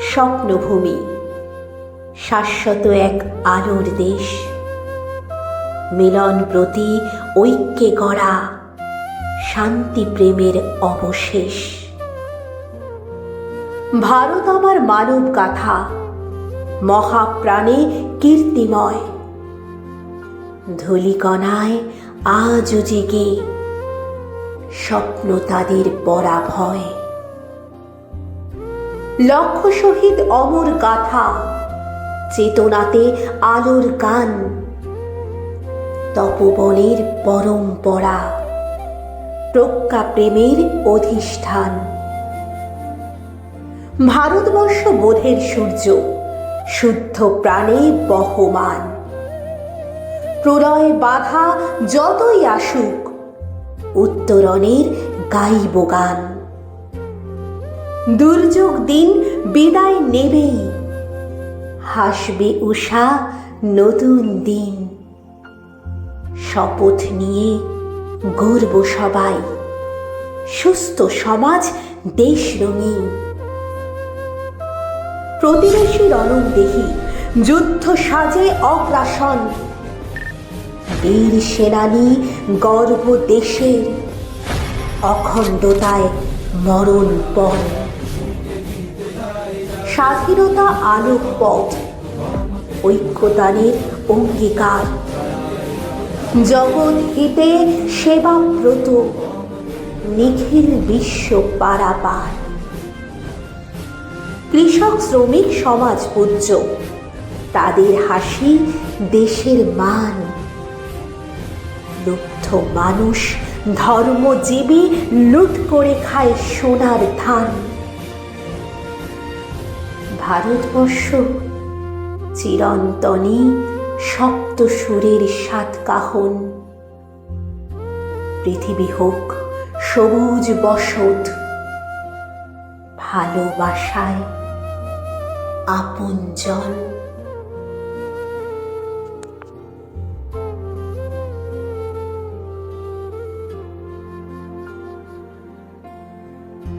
স্বপ্নভূমি, শাশ্বত এক আলোর দেশ। মিলন প্রতি ঐক্যে গড়া শান্তি প্রেমের অবশেষ। ভারত আমার মানব গাথা, মহাপ্রাণে কীর্তিময়। ধূলিকণায় আজও জেগে স্বপ্ন তাদের পরাভয়। লক্ষ শহীদ অমর গাথা, চেতনাতে আলোর গান, তপবনের পরম্পরা প্রজ্ঞা প্রেমের অধিষ্ঠান। ভারতবর্ষ বোধের সূর্য, শুদ্ধ প্রাণে বহমান। প্রলয় বাধা যতই আসুক, উত্তরণের গাইব গান। দুর্যোগ দিন বিদায় নেবেই। হাসবে উষা নতুন দিন। শপথ নিয়ে গর্ব সবাই। সুস্থ সমাজ দেশ রঙিন। প্রতিবেশী রণং দেহি যুদ্ধ সাজে অগ্রাসন। বীর সেনানী গর্ব দেশের। অখণ্ডতায় মরণ পণ। স্বাধীনতা আলোক পথ ঐক্যদানের অঙ্গীকার। জগৎ হিতে সেবাব্রত, নিখিল বিশ্ব পারাপার। কৃষক, শ্রমিক, সমাজ পূজ্য, তাদের হাসি দেশের মান। লুব্ধ মানুষ, ধর্মজীবী লুট করে খায় সোনার ধান। ভারতবর্ষ চিরন্তনী সপ্ত সুরের সাত কাহন পৃথিবী হোক সবুজ বসত ভালোবাসায় আপন জল